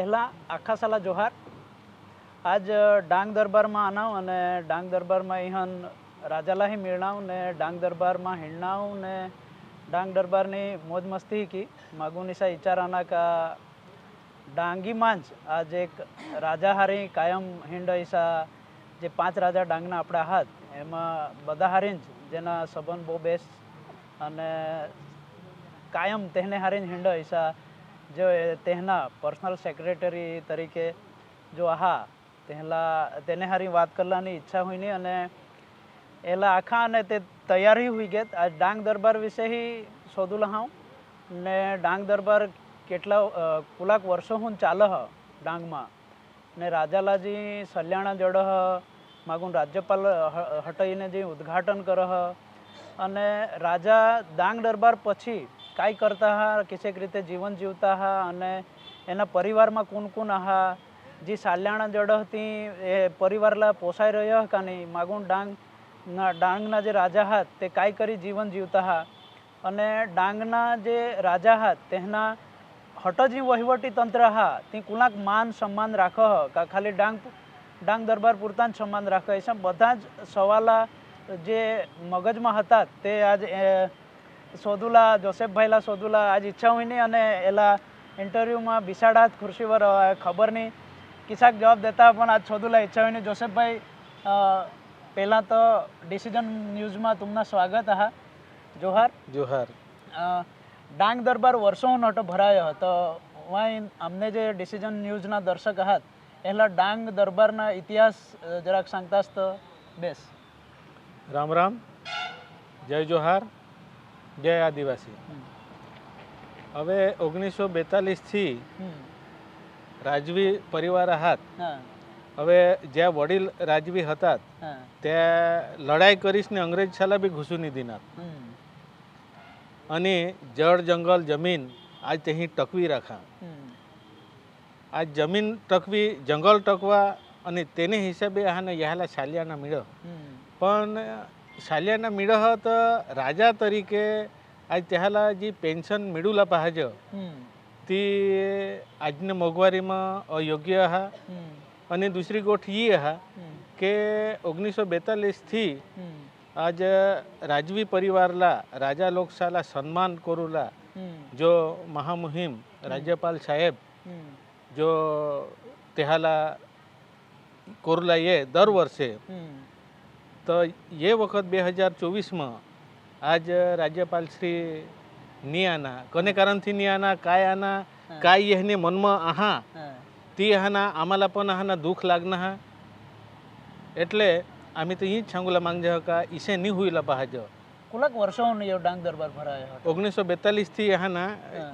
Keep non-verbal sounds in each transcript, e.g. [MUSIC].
પહેલાં આખા સાલા જોહાર. આજ ડાંગ દરબારમાં આનાવ અને ડાંગ દરબારમાં ઇહન રાજાલાહી મેળાવ ને ડાંગ દરબારમાં હિણનાવ ને ડાંગ દરબારની મોજ મસ્તી કી. માગુનિસા ઇચારાના કા ડાંગી માંજ આજ એક રાજા હારી કાયમ હિંડ ઈસા જે પાંચ રાજા ડાંગના આપણા હાથ, એમાં બધા હારી જ જેના સંબંધ બહુ બેસ્ટ અને કાયમ તેને હારીને હિંડ ઈસા જો તેના પર્સનલ સેક્રેટરી તરીકે જો આહા તેલા તેને હારી વાત કરવાની ઈચ્છા હોય નહીં અને એલા આખા અને તે તૈયારી હોઈ ગયેત આ ડાંગ દરબાર વિશે હી શોધું લહાઉં. ને ડાંગ દરબાર કેટલા કુલાક વર્ષો હું ચાલે હ ડાંગમાં. ને રાજાલાજી સલ્યાણા જડ હ માગું રાજ્યપાલ હટાઈને જે ઉદ્ઘાટન કર હ. અને રાજા ડાંગ દરબાર પછી કાંઈ કરતા હા, કિસેક રીતે જીવન જીવતા હા અને એના પરિવારમાં કુન કુન આહા. જે સાલ્યાણા જડ હતી એ પરિવારલા પોસાઈ રહ્યો કા નહીં. માગુણ ડાંગ ડાંગના જે રાજા હાથ તે કાંઈ કરી જીવન જીવતા હા. અને ડાંગના જે રાજા હાથ તેના હટજી વહીવટી તંત્ર હા, તે કુલાક માન સન્માન રાખો હ કા ખાલી ડાંગ ડાંગ દરબાર પૂરતા જ સન્માન રાખે એ બધા જ સવાલા જે મગજમાં હતા, તે આજ સોદુલા જોસેફભાઈલા સોદુલા આજ ઈચ્છા હોય નહીં અને એલા ઇન્ટરવ્યૂમાં બિસાડાત ખુરશીવર ખબર નહીં કિસાક જવાબ દેતા પણ આજ સોદુલા ઈચ્છા હોઈની જોસેફભાઈ પહેલાં તો ડિસિઝન ન્યૂઝમાં તુમના સ્વાગત હા જોહાર. જોહાર. ડાંગ દરબાર વર્ષોનો નટો ભરાયો હતો. વાય અમને જે ડિસિઝન ન્યૂઝના દર્શક હતા એટલે ડાંગ દરબારના ઇતિહાસ જરાક સાંગતાસ તો બેસ. રામ રામ. જય જોહાર. જય આદિવાસી. હવે ઓગણીસો બેતાલીસથી થી રાજવી પરિવાર હાથ. હવે જ્યાં વડીલ રાજવી હતા ત્યાં લડાઈ કરીશ ને અંગ્રેજ શાલા બી ઘૂસું નહીં દીનાર અને જળ જંગલ જમીન આજ તેહી ટકવી રાખા. આ આજ જમીન ટકવી જંગલ ટકવા અને તેને હિસાબે આને યહાલા શાલિયાના મેળવ પણ શાલિયાના મેળો તો રાજા તરીકે આજ ત્યાલા જે પેન્શન મેળવલા પહાજ તે આજની મોંઘવારીમાં અયોગ્ય હા અને દૂસરી ગોઠ એ હા કે ઓગણીસો બેતાલીસથી આજ રાજવી પરિવારલા રાજા લોકશાલા સન્માન કરુલા જો મહામુહિમ રાજ્યપાલ સાહેબ જો તેહાલા કોરલા એ દર વર્ષે. તો એ વખત બે હજાર ચોવીસમાં આજ રાજ્યપાલ શ્રી નિયાના કોને કારણથી નિયાના કાય આના કાય એને મનમાં આહા ती हाना आम्हाला पण हाना दुःख लागणं हा एटले आम्ही तर हीच सांगूला मागजे का इसे नाही होईला पाहिजे કુલાક વર્ષો યો ડાંગ દરબાર ભરાયો હતો. ઓગણીસો બેતાલીસથી આહાના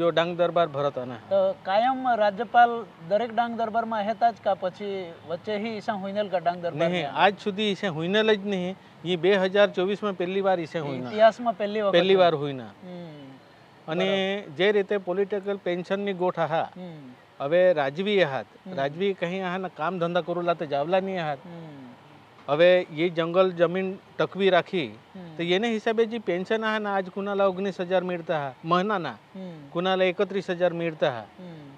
યો ડાંગ દરબાર ભરતાના. તો કાયમ રાજ્યપાલ દરેક ડાંગ દરબારમાં હેતા જ કા પછી વચ્ચે હી ઈસા હુઈનેલ કા ડાંગ દરબાર નહીં આજ સુધી ઈસા હુઈનેલ જ નહીં. એ બે હજાર ચોવીસમાં પહેલી વાર ઇસે હુઈના. ઇતિહાસમાં પહેલી વખત પહેલી વાર હુઈના. અને જે રીતે પોલિટિકલ પેન્શનની ગોઠ આહા હવે રાજવી હાથ રાજવી કહી આહાના કામ ધંધા કરુલા તો જાવલા નહીં હમ. હવે એ જંગલ જમીન ટકવી રાખી. તો એને હિસાબે જે પેન્શન ના આજ કુનાલા ઓગણીસ હજાર મળતા હા મહિનાના હમ. કુનાલા એકત્રીસ હજાર મળતા હા.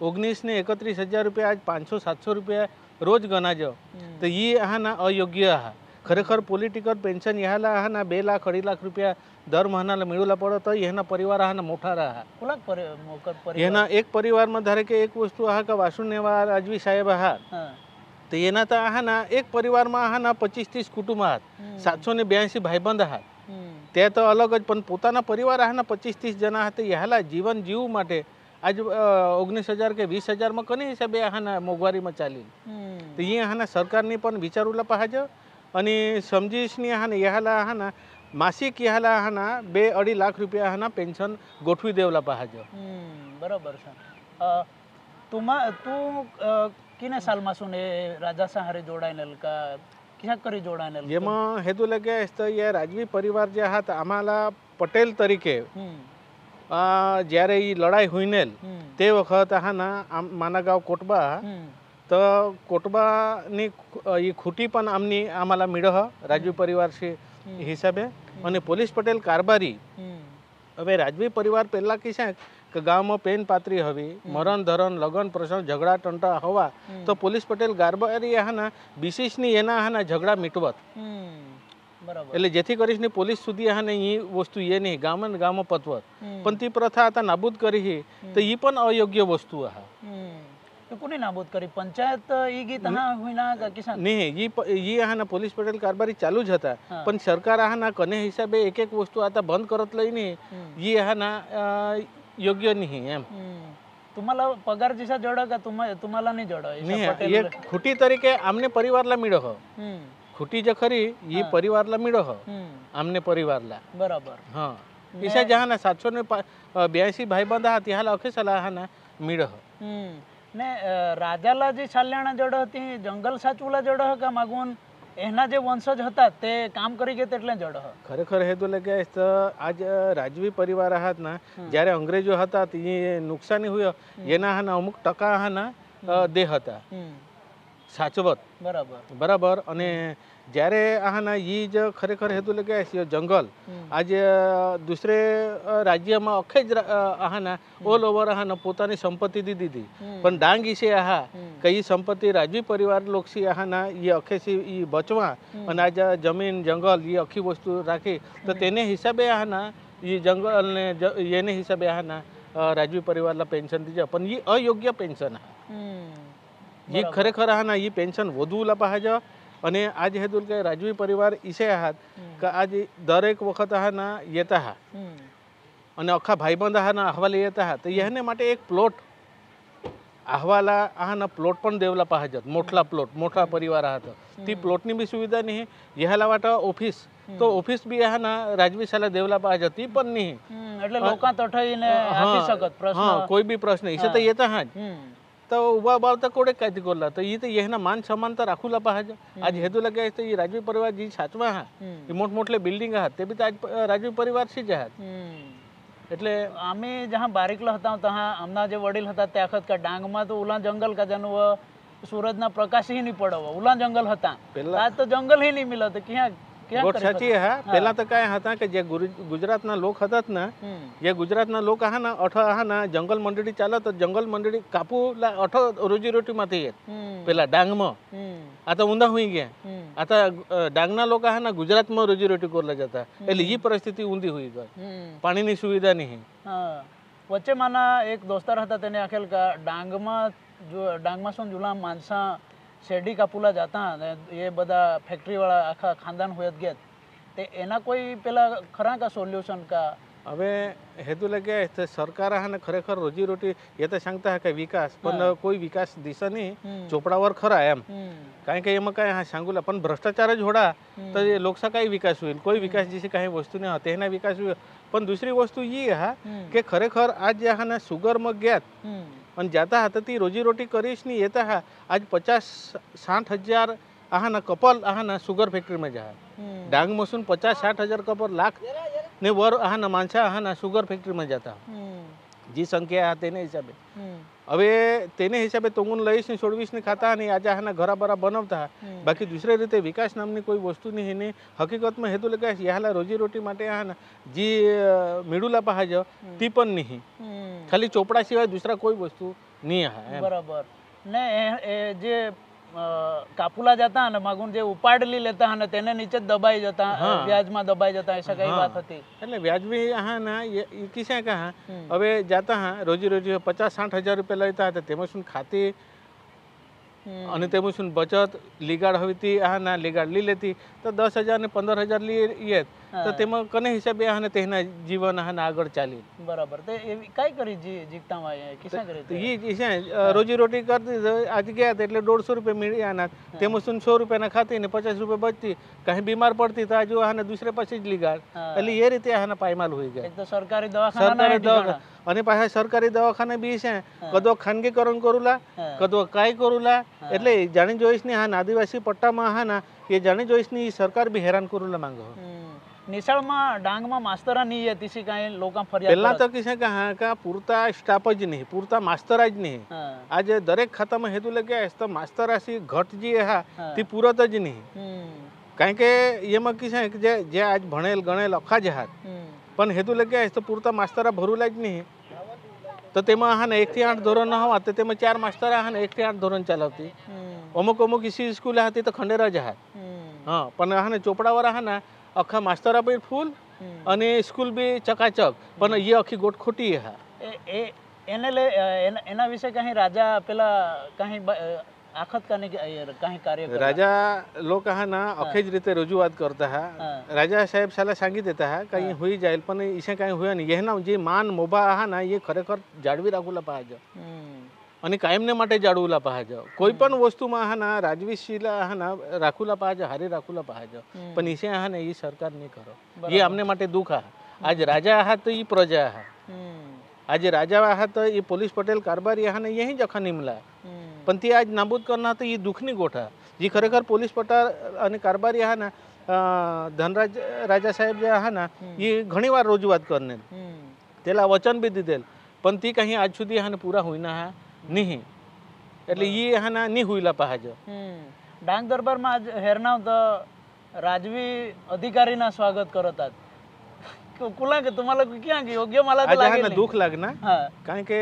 ઓગણીસ ને એકત્રીસ હજાર રૂપિયા આજ પાંચસો સાતસો રૂપિયા રોજ ગણાજો. તો એ આહાના અયોગ્ય આહા. ખરેખર પોલિટિકલ પેન્શન યાલા આહાના બે લાખ અઢી લાખ રૂપિયા દર મહિનાને મેળવલા પડે તો એના પરિવાર આહાના મોટા રહ્યા એના એક પરિવારમાં ધારે કે એક વસ્તુ આહા કે વાસુનેવા રાજવી સાહેબ આહા તો એના તો આહાના એક પરિવારમાં આહાના પચીસ ત્રીસ કુટુંબ હમ. સાતસો ને બ્યાસી ભાઈબંધ આહાત. તે તો અલગ જ પણ પોતાના પરિવાર આહાના પચીસ ત્રીસ જણા હતા યહાલા જીવન જીવવા માટે આજ ઓગણીસ હજાર કે વીસ હજારમાં કોની હિસાબે આહાના મોંઘવારીમાં ચાલી તો એ આહાના સરકારની પણ વિચારુલા પહાજ અને સમજીશની આહાને યહાલા આહાના માસિક યહાલા આહાના બે અઢી લાખ રૂપિયા આહાના પેન્શન ગોઠવી દેવલા પહાજ. બરોબર છે. તું તું કિને સાલમાં શું રાજા સહારે જોડાયેલ કા ક્યાં કરી જોડાયેલ જેમાં હેતુ લગે એ રાજવી પરિવાર જે હતા આમાલા પટેલ તરીકે જ્યારે ઈ લડાઈ હોઈને તે વખત હા ના માના ગાવ કોટબા તો કોટબા ની ઈ ખૂટી પણ આમની આમાલા મેળહ રાજવી પરિવાર છે હિસાબે અને પોલીસ પટેલ કારબારી હવે રાજવી પરિવાર પહેલાં કિસાક કે ગામમાં પેન પાત્રી હવી મરણ ધરણ લગન પ્રસંગ ઝઘડા ટંટા હવા તો પોલીસ પટેલ ગારબારી હાના ની એના હાના ઝઘડા મીટવત. એટલે જેથી કરીને પોલીસ સુધી હાને એ વસ્તુ એ નહીં ગામ ને ગામ પતવત પણ તે પ્રથા હતા નાબૂદ કરી તો એ પણ અયોગ્ય વસ્તુ હા કોને નાબૂદ કરી? પંચાયત નહીં ઈ આના પોલીસ પટેલ કારબારી ચાલુ જ હતા. પણ સરકાર આના કને હિસાબે એક એક વસ્તુ આતા બંધ કરત લઈ લઈને એ આના योग्य नाही एम तुम्हाला पगार जिशा जोडो का तुम्हा तुम्हाला नाही जोडो नाही ईशा पटेल- हे खुटी तरीके आमने परिवारला मिळो हो हम्म, खुटी जे खरी ही परिवारला मिळो हो हम्म, आमने परिवारला बरोबर हा ईशा जहा ना सातशे ने पा- अ, ब्याऐंशी भाईबंद आहात ह्याला अखेसाला हा ना मिळो हो हम्म. नाही अं, राजाला जी शाल्याणा जोड होती जंगल साचूला जोड हो का मागून એના જે વંશજ હતા તે કામ કરી ગયા એટલે જડ ખરેખર હેતુ લાગે કે આજ રાજવી પરિવાર હતા ના જ્યારે અંગ્રેજો હતા તે નુકસાની હોય એના હાના અમુક ટકા હાના દેહ હતા. સાચવત. બરાબર. બરાબર અને જ્યારે આહાના ઈ જ ખરેખર હેતુ લાગે છે જંગલ. આજે દુસરે રાજ્યમાં અખે જ આહાના ઓલ ઓવર આહાના પોતાની સંપત્તિ દી દીધી. પણ ડાંગ ઈશે આહા. કઈ કે ઈ સંપત્તિ રાજવી પરિવાર લોકસી આહાના ઈ અખેસી ઈ બચવા અને આજે જમીન જંગલ ઈ આખી વસ્તુ રાખી. તો તેને હિસાબે આહાના ઈ જંગલ ને એને હિસાબે આહાના રાજવી પરિવારના પેન્શન દીધા. પણ ઈ અયોગ્ય પેન્શન હા. ઈ ખરેખર આહાના ઈ પેન્શન વધુ લપા અને આજ હેતુલ કે રાજવી પરિવાર ઈશે આહાત કે આજ દરેક વખત આહાના યતા હા અને આખા ભાઈબંધ આહાના અહવાલ યેતા હા તો એને માટે એક પ્લોટ અહવાલા આહાના પ્લોટ પણ દેવલા પાહજત મોટલા પ્લોટ મોટા પરિવાર હતા તી પ્લોટની બી સુવિધા નહીં યહાલા વાટા ઓફિસ તો ઓફિસ બી આહાના રાજવી શાલા દેવલા પાહજત તી પણ નહીં. એટલે લોકા તઠાઈને આપી શકત પ્રશ્ન કોઈ બી પ્રશ્ન ઈસે તો યતા હા જ હમ. તો ઉભા બાવતા કોડે કાયદી કોરલા તો ઈ તો એના માન સમાન તો રાખુલા પાહજ આજ હેતુ લગે તો ઈ રાજવી પરિવાર જી સાચવા હા હમ. એ મોટ મોટલે બિલ્ડિંગ આહાત તે બી તો આજ પ- રાજવી પરિવાર સી જ આહાત હમ. એટલે आम्ही जहाँ बारीकला होता तहाँ आमना जे वडील હતા त्या વખત का ડાંગમાં તો ઉલા જંગલ का જનું વ સૂરજના પ્રકાશ હી નહીં પડવ ઉલા જંગલ હતા પેલા આજ તો જંગલ હી નહીં મિલત ક્યાં ગોઠ સાચી હા. પેલા તો કાંઈ હતા કે જે ગુજરાત ના લોક હતા ને જે ગુજરાતના લોક હા ના અઠ હા ના જંગલ મંડળી ચાલે તો જંગલ મંડળી કાપુ રોટી રોજીરોટીમાંથી પેલા ડાંગમાં. આ તો ઊંધા હોઈ ગયા. આ તો ડાંગના લોકો આ ના ગુજરાતમાં રોજી રોટી કરલા જતા એટલે એ પરિસ્થિતિ ઊંધી હોઈ ગઈ. પાણીની સુવિધા નહીં. વચ્ચે માના એક દોસ્તાર હતા તેને આખેલ ડાંગમાં જો ડાંગમાં શું જુલા માનસા શેરડી કાપુલા જતા અને એ બધા ફેક્ટરીવાળા આખા ખાનદાન હોય જ ગયા તે એના કોઈ પેલા ખરા કા સોલ્યુશન કા? હવે હેતુલે કે સરકાર હાને ખરેખર રોજી રોટી એ તો सांगता કે વિકાસ પણ કોઈ વિકાસ દિશા દિશાની ચોપડાवर ખરા એમ. કારણ કે એમાં કઈ હા સાંગુલા પણ ભ્રષ્ટાચાર होडा तर लोकसा काही विकास होईल कोई विकास जिशी काही वस्तू नाही होते ना विकास होईल पण दुसरी वस्तू ही हा की खरेखर आज जे હા ना शुगर मग घ्यात અને જાતા હતા તી રોજીરોટી કરીશ નહીં એતા હા. આજ પચાસ સાઠ હજાર આહાના કપલ આહાના સુગર ફેક્ટરીમાં જા. ડાંગ મસૂન પચાસ સાઠ હજાર કપલ લાખ ને વર આહાના માણસા આહાના સુગર ફેક્ટરીમાં જતા. જે સંખ્યા આ એના હિસાબે. હવે તેને હિસાબે તોંગુન લઈશ ને છોડવીશ ને ખાતા નહીં. આજે આહાના ઘરા બરા બનાવતા. બાકી દુસરી રીતે વિકાસ નામની કોઈ વસ્તુ નહીં. એની હકીકતમાં હેતુ લગા યાહલા રોજીરોટી માટે આહાના જે મેળુલા પહાજ તી પણ નહીં. ખાલી ચોપડા સિવાય દુસરા કોઈ વસ્તુ નહીં બરાબર. ને જે કાપુલા જતા અને માગુન જે ઉપાડલી લેતા અને તેને નીચે જ દબાઈ જતા વ્યાજમાં દબાઈ જતા એસા કઈ વાત હતી? એટલે વ્યાજબી હા ના એ કિસ્સા કહા હવે જાતા હા રોજી રોજી પચાસ સાઠ હજાર રૂપિયા લેતા હતા તેમાં શું ખાતી. અને તેમાં શું બચત લીગાડ હવે તી લીગાડ લી લેતી તો દસ હજાર ને પંદર હજાર લઈએ તો તેમાં કને હિસાબે આને તેના જીવન આને આગળ ચાલી બરાબર. તે કઈ કરી જી કિસા કરી તો? છે રોજી રોટી કરતી આજ ગયા એટલે દોઢસો રૂપિયા મળી આના તેમાં શું સો રૂપિયાના ખાતી ને પચાસ રૂપિયા બચતી. કઈ બીમાર પડતી તો આજુ આને દુસરે પછી જ લીગાડ. એટલે એ રીતે હા પાયમાલ હોઈ ગયા. સરકારી દવાખાના સરકારી દવાખાના અને પાછા સરકારી દવાખાને બી છે. કદો ખાનગીકરણ કરુલા. કદો કાંઈ કરુલા. એટલે જાણી જોઈશની હા આદિવાસી પટ્ટામાં હા ના એ જાણી જોઈશની સરકાર બી હેરાન કરુલા માંગો નિશાળમાં ડાંગમાં માસ્તરા નહીં હતી સી કાંઈ? લોકો ફરિયાદ પહેલા તો કિસે કે હા કા પૂરતા સ્ટાફ જ નહીં પૂરતા માસ્તરા જ નહીં. આજે દરેક ખાતામાં હેતુ લગ્યા તો માસ્તર રાશિ ઘટ જે હા. તે પૂરત જ નહીં. કારણ કે એમાં કિસે કે જે જે આજ ભણેલ ગણેલ અખા જ હાથ. પણ હેતુ લગ્યા તો પૂરતા માસ્તરા ભરુલા જ નહીં. તો તેમાં હા ને એકથી આઠ ધોરણ હોવા તો તેમાં ચાર માસ્તર હા ને એકથી આઠ ધોરણ ચાલવતી. અમુક અમુક ઈસી સ્કૂલ હતી તો ખંડેર જ હા. હા પણ હા ને ચોપડાવાળા હા ને આખા માસ્તરા બી ફૂલ અને સ્કૂલ બી ચકાચક પણ એ આખી ગોટ ખોટી હા. એને લે એના- વિશે કાંઈ રાજા પેલા કहीं राजा लोक हा ना अखेच रीते रुजुवात करता हा राजा साहेब साला सांगित येता हा काही होई जाईल पण इशे काही होया नाही हे ना जे मान मोबा हा ना हे खरेखर જાળવી રાખूला पाहिजे અને કાયમને માટે જાળવલા પાહજ. કોઈ પણ વસ્તુમાં હા ના રાજવીશીલા હા ના રાખુલા પાહજ હારે રાખુલા પાહજ. પણ ઈશે હા ને એ સરકાર નહીં કરો. એ અમને માટે દુઃખ આ આજ રાજા હા તો એ પ્રજા હા આજે રાજા હા તો એ પોલીસ પટેલ કારબારી હા ને એ જખા નીમલા. पण ती आज नाबूद करणं तर ही दुखणी गोष्ट जी खरेखर पोलीस पठार आणि कारभारी आहा ना धनराज राजासाहेब जे आहा ना ही घणी વાર રજૂઆત કરને. તેલા વચન બી દીધેલ. પણ તી કહી આજ સુધી આને પૂરા હોઈના હા નહીં. એટલે ઈ આના નહીં હોઈલા પાહાજ ડાંગ દરબારમાં આજ હેરનાવ તો રાજવી અધિકારીના સ્વાગત કરतात कुला के तुम्हाला ક્યાં की योग्य मला तर આજે હા लागेल ને नाही. દુઃખ લાગના હા કારણ કે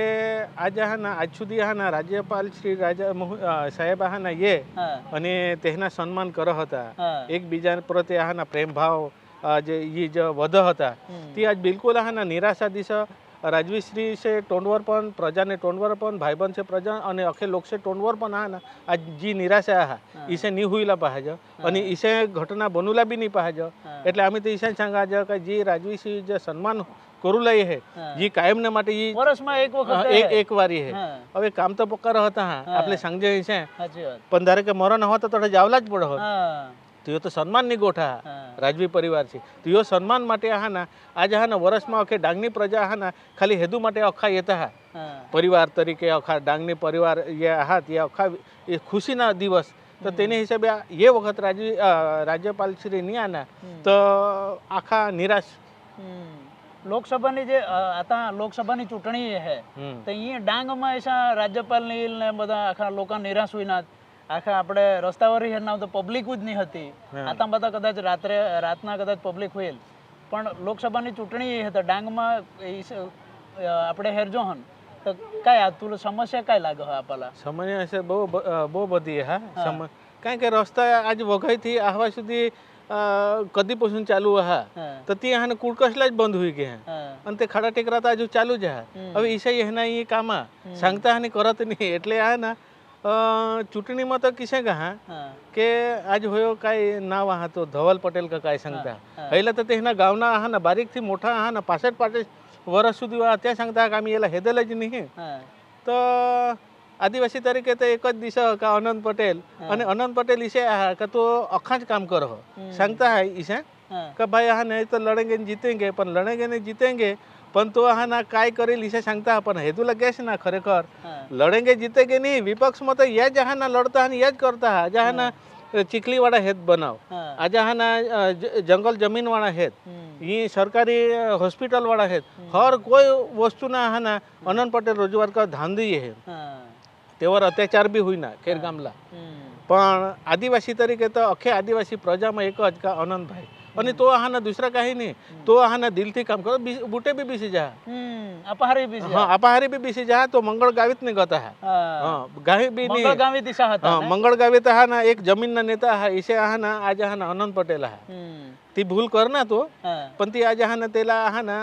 આજે હા ના આજ સુધી હા ના રાજ્યપાલ શ્રી રાજા મોહ- અ, સાહેબ હા ના એ હા અને તેના સન્માન કરો હતા હા એકબીજા પ્રત્યે આના પ્રેમ ભાવ આ જે એ જે વધ હતા હમ. તે આજ બિલકુલ આના નિરાશા દિશ રાજવી શ્રી છે ટોંડવર પણ પ્રજાને ટોંડવર પણ ભાઈબંધ છે પ્રજા અને અખે લોક છે ટોંડવર પણ આ ના. આ જી નિરાશા હા. ઈસે ની હુઈલા પાહેજ અને ઈસે ઘટના બનુલા બી નહીં પાહેજ એટલે અમે તો ઈશાન सांगा જ કે જે રાજવીશ્રી જે સન્માન કરું લઈ હે. જે કાયમને માટે ઈ વર્ષમાં એક વખત એક વારી હે. હવે કામ તો પક્કા હતા હા. આપણે સાંજે છે પણ ધારે કે મરણ હોત તો જાવલા જ પડે હોત હા. તો યો તો સન્માનની ગોઠા. રાજવી પરિવાર છે. તો યો સન્માન માટે આહાના આજે હાના વર્ષમાં ઓકે ડાંગની પ્રજા આહાના ખાલી હેદુ માટે ઓખા યતા હા. પરિવાર તરીકે ઓખા ડાંગની પરિવાર યે હા તે ઓખા એ ખુશીના દિવસ. તો તેને હિસાબે એ વખત રાજવી રાજ્યપાલ શ્રી નહીં આના તો આખા નિરાશ. લોકસભાની જે આતા લોકસભાની ચૂંટણી હે તો અહીંયા ડાંગમાં એસા રાજ્યપાલ ને બધા આખા લોકો નિરાશ હોય ના. આખા આપણે રસ્તા પર હેરના તો પબ્લિક જ નહીં હતી. આતા બધા કદાચ રાત્રે રાતના કદાચ પબ્લિક હોય પણ લોકસભાની ચૂંટણી હતા ડાંગમાં આપણે હેરજો હન તો કાંઈ આ તું સમસ્યા કઈ લાગે હા પેલા સમસ્યા છે બહુ બહુ બધી હા. સમ કારણ કે રસ્તા આજ વઘઈથી આહવા સુધી कधीपासून હા. તો તે ती हान જ બંધ होई गे અને તે ખાડા ટેકરા તો આજુ ચાલુ જ હા. હવે ઈસાઈ એના એ કામા સાંગતા અને કરત નહીં. એટલે આ ના ચૂંટણીમાં તો કિસે કહા કે આજ હોયો કાંઈ ના વાહા તો ધવલ પટેલ કે કાંઈ સંગતા એટલે તો તેના ગાવના આહા ને બારીકથી મોટા આહા ને પાસઠ પાસઠ વર્ષ સુધી આ ત્યાં સંગતા કામી એલા હેદેલ જ નહીં. તો આદિવાસી તરીકે તો એક જ દિશા કે અનંત પટેલ. અને અનંત પટેલ ઈસે આહા કે તો અખા જ કામ કરો સંગતા હે ઈસે કે ભાઈ આહા નહીં તો લડેંગે જીતેંગે પણ લડેંગે ને જીતેંગે पण तो हा ना काय करेल इसे सांगता आपण. हे तुला कॅश ना खरेखर? लढेंगे की नाही विपक्ष मत या जहाना लढता आणि याच करता. हा जहाना चिखलीवाडा हेत बनाव. अजहाना जंगल जमीनवाडा हेत. ही सरकारी हॉस्पिटलवाडा हेत. हर कोई वस्तु ना हा ना अनंत पटेल रोजगार का धान दी है. तेवर अत्याचार बी होईना खेरगामला. पण आदिवासी तरी तर अख्खे आदिवासी प्रजा मग एकच का अनंत भाई. અને તો આહાના દુસરા કાંઈ નહીં તો આહાના દિલથી કામ કરો બુટે બી બેસી જા અપહારી બી હા અપહારી બી બેસી જા તો મંગળ ગાવિત ને ગતા હા ગાવી બી નહીં મંગળ ગાવી દિશા હતા મંગળ ગાવિત આહાના એક જમીનના નેતા હા ઈશે આહાના આજ આહાના અનંત પટેલ હા ती भूल कर ना तो पण ती आज हा ना त्याला हा ना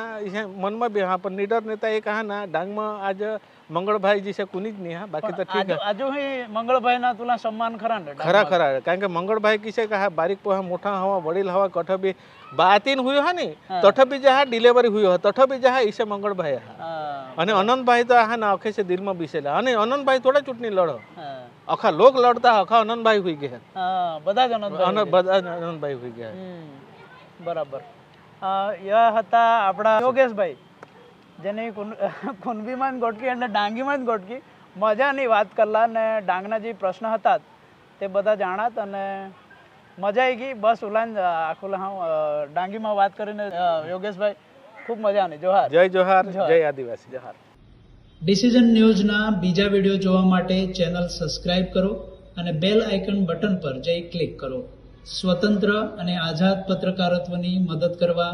मनमा बी हा पण निडर नेता एक हा ना डांगमा आज મંગળભાઈ જી છે કુની જ નહીં હા બાકી તો ઠીક આજુ મંગળભાઈ ના તુલા સન્માન ખરા ને ખરા ખરા કારણ કે મંગળભાઈ કિસે કે હા બારીક પોहा મોટા હવા વડીલ હવા કઠબી બાતીન હુયો હા ની તઠબી જહા ડિલિવરી હુયો હા તઠબી જહા ઈસે મંગળભાઈ હા. અને અનંતભાઈ તો હા ના અખે છે દિલમાં બીસેલા. અને અનંતભાઈ થોડા ચૂંટણી લડો. અખા આખા લોક લડતા આખા અનંતભાઈ હુઈ ગયા. હા બધા જ અનંત બધા અનંતભાઈ હુઈ ગયા. બરાબર. યા હતા આપણા યોગેશભાઈ. જેની કુનબીમાં [LAUGHS] જ ગોટકી અને ડાંગીમાં જ ગોટકી મજાની વાત કરલા અને ડાંગના જે પ્રશ્ન હતા તે બધા જાણાત અને મજા આવી ગઈ. બસ ઉલાન આખું હા ડાંગીમાં વાત કરીને યોગેશભાઈ ખૂબ મજા આવી જોહાર. જય જોહાર જય આદિવાસી. જોહાર. ડિસિઝન ન્યૂઝના બીજા વીડિયો જોવા માટે ચેનલ સબસ્ક્રાઇબ કરો અને બેલ આઇકન બટન પર જઈ ક્લિક કરો. સ્વતંત્ર અને આઝાદ પત્રકારત્વની મદદ કરવા